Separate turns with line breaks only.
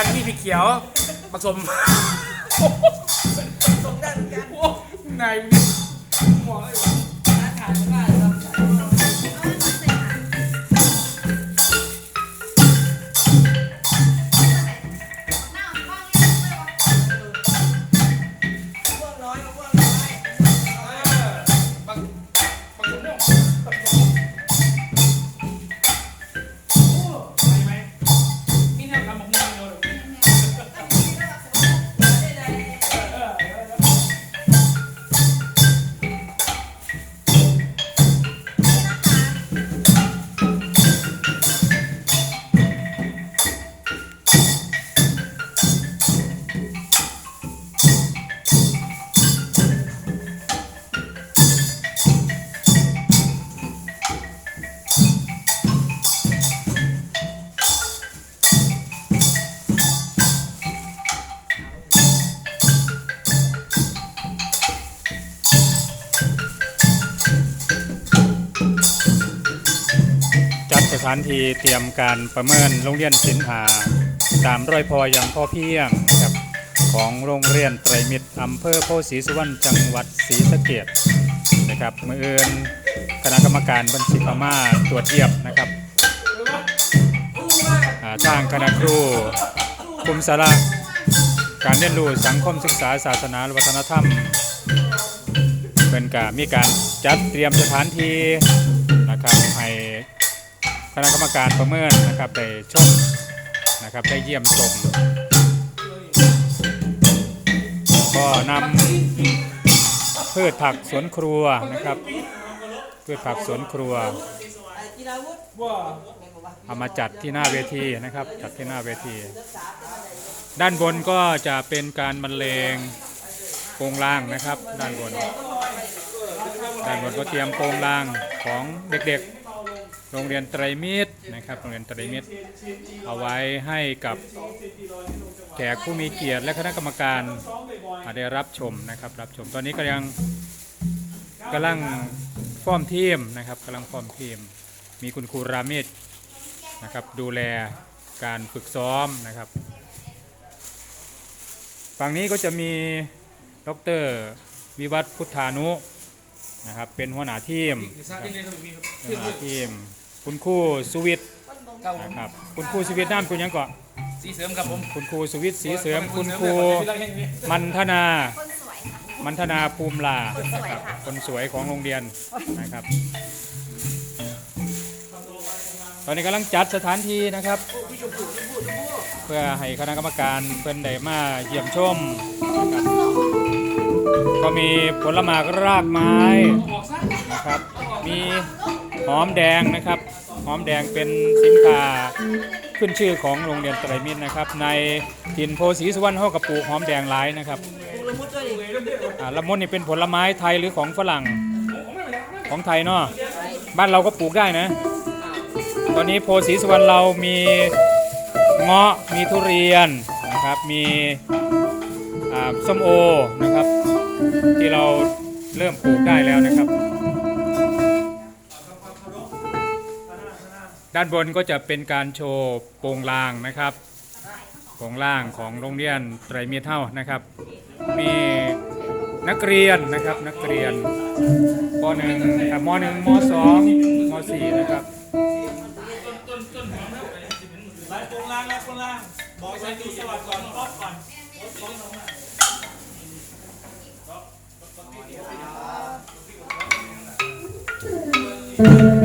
งมีพริกเขียวผสม
ส่งได้เหมือนกัน
โอ้นายมีหัวเลยวะ
ร้านขายไม่ได้
ถานที่เตรียมการประเมินโรงเรียนศิลหาตามร้อยพออย่างพ่อเพียงครับของโรงเรียนไตรมิตรอำเภอโพธิ์ศรีสุวรรณจังหวัดศรีสะเกษนะครับเมื่อเอินคณะกรรมการบัญชีพม่าตรวจเยี่ยมนะครับทางคณะครูคุมสาระการเรียนรู้สังคมศึกษาศาสนาวัฒนธรรมเป็นการมีการจัดเตรียมสถานที่ คณะกรรมการประเมินนะครับได้ชมนะครับได้เยี่ยมชมก็นำพืชผักสวนครัวนะครับพืชผักสวนครัวเอามาจัดที่หน้าเวทีนะครับ จัดที่หน้าเวที ด้านบนก็จะเป็นการบรรเลงโปรงล่างนะครับ ด้านบน ด้านบนก็เตรียมโปรงล่างของเด็กๆ โรงเรียนไตรมิตรนะครับโรงเรียนไตรมิตรเอาไว้ให้กับแขกผู้มีเกียรติและคณะกรรมการอาได้รับชมนะครับรับชมตอนนี้ก็ยังกำลังฟอร์มทีมนะครับกำลังฟอร์มทีม มีคุณครูราเมศนะครับดูแลการฝึกซ้อมนะครับ ฝั่งนี้ก็จะมีดรวิวัฒน์พุทธานุนะครับเป็นหัวหน้าทีมหัวหน้าทีม คุณครูสุวิทย์
ครับผม
นะครับคุณครูสุวิทย์น้ำคุณยังเกาะ
สีเสริมครับผม
คุณครูสุวิทย์สีเสริมคุณครูมันธนา
คนสวยค่ะ
มันธนาภูมิลา
คนสวย
นะครับ
ค่ะ
คนสวยของโรงเรียนนะครับ ตอนนี้กำลังจัดสถานที่นะครับ เพื่อให้คณะกรรมการเพิ่นได้มาเยี่ยมชมนะครับก็มีผลไม้รากไม้นะครับ มีหอมแดงนะครับ หอมแดงเป็นสินค้าขึ้นชื่อของโรงเรียนไตรมิตรนะครับ ในถิ่นโพสีสุวรรณเฮากระปูหอมแดงหลายนะครับ
ละมุดด้วยดิ
อ่าละมุดนี่เป็นผลไม้ไทยหรือของฝรั่งของไทยเนาะบ้านเราก็ปลูกได้นะ ตอนนี้โพสีสุวรรณเรามีเงาะมีทุเรียนนะครับมีส้มโอนะครับ ที่เราเริ่มปลูกได้แล้วนะครับ ด้านบนก็จะเป็นการโชว์โปรงลางนะครับโปรงล่างของโรงเรียนไตรมิตรเท่านะครับ มีนักเรียนนะครับนักเรียนป .1 ม .1 ม .2 ม .4 นะครับ
ลายโปรงลางลายโปรงลางบอกใส่ดูสวัสดิ์ก่อนป๊อปก่อน